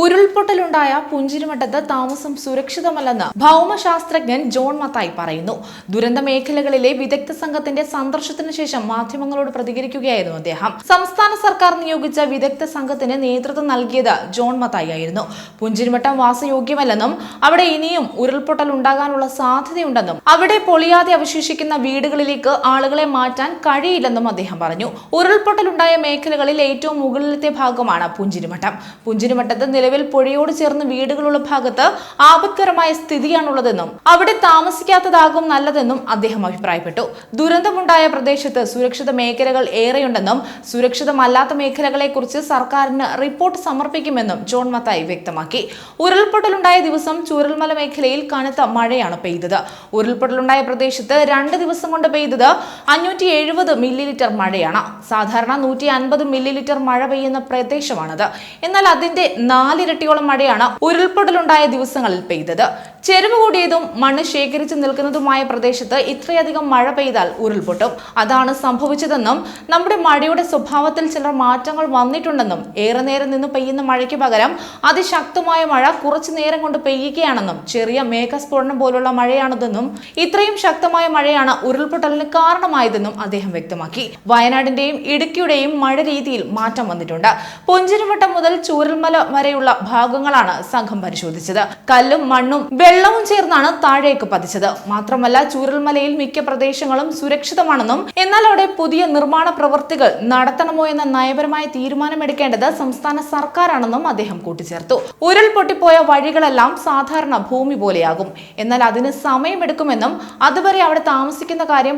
ഉരുൾപൊട്ടലുണ്ടായ പുഞ്ചിരിമട്ടത്ത് താമസം സുരക്ഷിതമല്ലെന്ന് ഭൗമശാസ്ത്രജ്ഞൻ ജോൺ മത്തായി പറയുന്നു. ദുരന്ത മേഖലകളിലെ വിദഗ്ധ സംഘത്തിന്റെ സന്ദർശനത്തിന് ശേഷം മാധ്യമങ്ങളോട് പ്രതികരിക്കുകയായിരുന്നു അദ്ദേഹം. സംസ്ഥാന സർക്കാർ നിയോഗിച്ച വിദഗ്ധ സംഘത്തിന് നേതൃത്വം നൽകിയത് ജോൺ മത്തായി ആയിരുന്നു. പുഞ്ചിരിമട്ടം വാസയോഗ്യമല്ലെന്നും അവിടെ ഇനിയും ഉരുൾപൊട്ടൽ ഉണ്ടാകാനുള്ള സാധ്യതയുണ്ടെന്നും അവിടെ പൊളിയാതെ അവശേഷിക്കുന്ന വീടുകളിലേക്ക് ആളുകളെ മാറ്റാൻ കഴിയില്ലെന്നും അദ്ദേഹം പറഞ്ഞു. ഉരുൾപൊട്ടലുണ്ടായ മേഖലകളിൽ ഏറ്റവും മുകളിലത്തെ ഭാഗമാണ് പുഞ്ചിരിമട്ടം. പുഞ്ചിരിമട്ടത്ത് നിലവിൽ പുഴയോട് ചേർന്ന് വീടുകളുള്ള ഭാഗത്ത് ആപത്കരമായ സ്ഥിതിയാണുള്ളതെന്നും അവിടെ താമസിക്കാത്തതാകും നല്ലതെന്നും അദ്ദേഹം അഭിപ്രായപ്പെട്ടു. ദുരന്തമുണ്ടായ പ്രദേശത്ത് സുരക്ഷിത മേഖലകൾ ഏറെയുണ്ടെന്നും സുരക്ഷിതമല്ലാത്ത മേഖലകളെക്കുറിച്ച് സർക്കാരിന് റിപ്പോർട്ട് സമർപ്പിക്കുമെന്നും ജോൺ മത്തായി വ്യക്തമാക്കി. ഉരുൾപൊട്ടലുണ്ടായ ദിവസം ചൂരൽമല മേഖലയിൽ കനത്ത മഴയാണ് പെയ്തത്. ഉരുൾപൊട്ടലുണ്ടായ പ്രദേശത്ത് രണ്ട് ദിവസം കൊണ്ട് പെയ്തത് അഞ്ഞൂറ്റി എഴുപത് മില്ലി ലിറ്റർ മഴയാണ്. സാധാരണ നൂറ്റി അൻപത് മില്ലി ലിറ്റർ മഴ പെയ്യുന്ന പ്രദേശമാണത്. എന്നാൽ അതിന്റെ നാലിരട്ടിയോളം മഴയാണ് ഉരുൾപൊട്ടലുണ്ടായ ദിവസങ്ങളിൽ പെയ്തത്. ചെരുവ് കൂടിയതും മണ്ണ് ശേഖരിച്ചു നിൽക്കുന്നതുമായ പ്രദേശത്ത് ഇത്രയധികം മഴ പെയ്താൽ ഉരുൾപൊട്ടും. അതാണ് സംഭവിച്ചതെന്നും നമ്മുടെ മഴയുടെ സ്വഭാവത്തിൽ ചില മാറ്റങ്ങൾ വന്നിട്ടുണ്ടെന്നും ഏറെ നേരം നിന്ന് പെയ്യുന്ന മഴയ്ക്ക് പകരം അതിശക്തമായ മഴ കുറച്ചു നേരം കൊണ്ട് പെയ്യുകയാണെന്നും ചെറിയ മേഘസ്ഫോടനം പോലുള്ള മഴയാണിതെന്നും ഇത്രയും ശക്തമായ മഴയാണ് ഉരുൾപൊട്ടലിന് കാരണമായതെന്നും അദ്ദേഹം വ്യക്തമാക്കി. വയനാടിന്റെയും ഇടുക്കിയുടെയും മഴ രീതിയിൽ മാറ്റം വന്നിട്ടുണ്ട്. പുഞ്ചിരിവട്ടം മുതൽ ചൂരൽമല വരെയുള്ള ഭാഗങ്ങളാണ് സംഘം പരിശോധിച്ചത്. കല്ലും മണ്ണും വെള്ളവും ചേർന്നാണ് താഴേക്ക് പതിച്ചത്. മാത്രമല്ല ചൂരൽമലയിൽ മിക്ക പ്രദേശങ്ങളും സുരക്ഷിതമാണെന്നും എന്നാൽ അവിടെ പുതിയ നിർമ്മാണ പ്രവൃത്തികൾ നടത്തണമോ എന്ന നയപരമായ തീരുമാനമെടുക്കേണ്ടത് സംസ്ഥാന സർക്കാരാണെന്നും അദ്ദേഹം കൂട്ടിച്ചേർത്തു. ഉരുൾപൊട്ടിപ്പോയ വഴികളെല്ലാം സാധാരണ ഭൂമി പോലെയാകും. എന്നാൽ അതിന് സമയമെടുക്കുമെന്നും അതുവരെ അവിടെ താമസിക്കുന്ന കാര്യം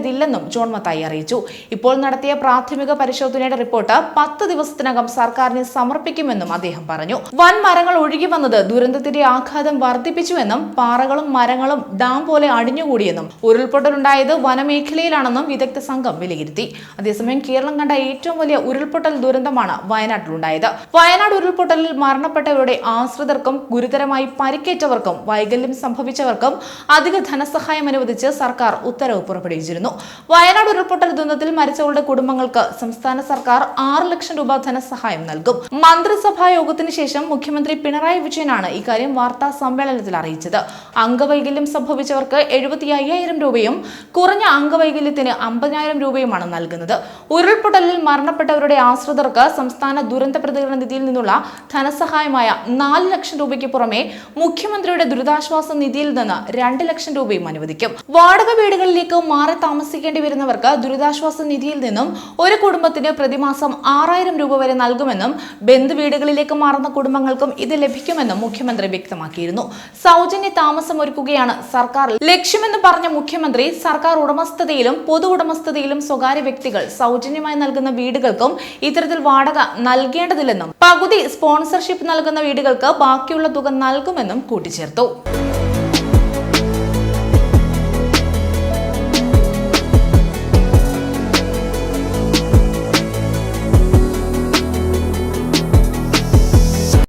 പരിഗണിക്കേണ്ടതില്ലെന്നും ജോൺ മത്തായി അറിയിച്ചു. ഇപ്പോൾ നടത്തിയ പ്രാഥമിക പരിശോധനയുടെ റിപ്പോർട്ട് പത്ത് ദിവസത്തിനകം സർക്കാരിന് സമർപ്പിക്കുമെന്നും അദ്ദേഹം പറഞ്ഞു. വൻ മരങ്ങൾ ഒഴുകി വന്നത് ദുരന്തത്തിന്റെ ആഘാതം വർദ്ധിപ്പിച്ചുവെന്നും പാറകളും മരങ്ങളും ഡാം പോലെ അടിഞ്ഞുകൂടിയെന്നും ഉരുൾപൊട്ടലുണ്ടായത് വനമേഖലയിലാണെന്നും വിദഗ്ധ സംഘം വിലയിരുത്തി. അതേസമയം കേരളം കണ്ട ഏറ്റവും വലിയ ഉരുൾപൊട്ടൽ ദുരന്തമാണ് വയനാട്ടിലുണ്ടായത്. വയനാട് ഉരുൾപൊട്ടലിൽ മരണപ്പെട്ടവരുടെ ആശ്രിതർക്കും ഗുരുതരമായി പരിക്കേറ്റവർക്കും വൈകല്യം സംഭവിച്ചവർക്കും അധിക ധനസഹായം അനുവദിച്ച് സർക്കാർ ഉത്തരവ് പുറപ്പെടുവിച്ചിരുന്നു. വയനാട് ഉരുൾപൊട്ടൽ ദുരന്തത്തിൽ മരിച്ചവരുടെ കുടുംബങ്ങൾക്ക് സംസ്ഥാന സർക്കാർ ആറ് ലക്ഷം രൂപ ധനസഹായം നൽകും. മന്ത്രിസഭാ യോഗത്തിന് ശേഷം മുഖ്യമന്ത്രി പിണറായി വിജയനാണ് ഇക്കാര്യം വാർത്താ സമ്മേളനത്തിൽ അറിയിച്ചത്. അംഗവൈകല്യം സംഭവിച്ചവർക്ക് എഴുപത്തി അയ്യായിരം രൂപയും കുറഞ്ഞ അംഗവൈകല്യത്തിന് അമ്പതിനായിരം രൂപയുമാണ് നൽകുന്നത്. ഉരുൾപൊട്ടലിൽ മരണപ്പെട്ടവരുടെ ആശ്രിതർക്ക് സംസ്ഥാന ദുരന്ത പ്രതികരണ നിധിയിൽ നിന്നുള്ള ധനസഹായമായ നാല് ലക്ഷം രൂപയ്ക്ക് പുറമെ മുഖ്യമന്ത്രിയുടെ ദുരിതാശ്വാസ നിധിയിൽ നിന്ന് രണ്ട് ലക്ഷം രൂപയും അനുവദിക്കും. വാടക വീടുകളിലേക്ക് മാറി താമസിക്കേണ്ടി വരുന്നവർക്ക് ദുരിതാശ്വാസ നിധിയിൽ നിന്നും ഒരു കുടുംബത്തിന് പ്രതിമാസം ആറായിരം രൂപ വരെ നൽകുമെന്നും ബന്ധു വീടുകളിലേക്ക് മാറുന്ന കുടുംബങ്ങൾക്കും ഇത് ലഭിക്കുമെന്നും മുഖ്യമന്ത്രി വ്യക്തമാക്കിയിരുന്നു. സൗജന്യ താമസം ഒരുക്കുകയാണ് സർക്കാർ. ലക്ഷ്യമെന്ന് പറഞ്ഞ മുഖ്യമന്ത്രി സർക്കാർ ഉടമസ്ഥതയിലും പൊതു ഉടമസ്ഥതയിലും സ്വകാര്യ വ്യക്തികൾ സൗജന്യമായി നൽകുന്ന വീടുകൾക്കും ഇത്തരത്തിൽ വാടക നൽകേണ്ടതില്ലെന്നും പകുതി സ്പോൺസർഷിപ്പ് നൽകുന്ന വീടുകൾക്ക് ബാക്കിയുള്ള തുക നൽകുമെന്നും കൂട്ടിച്ചേർത്തു.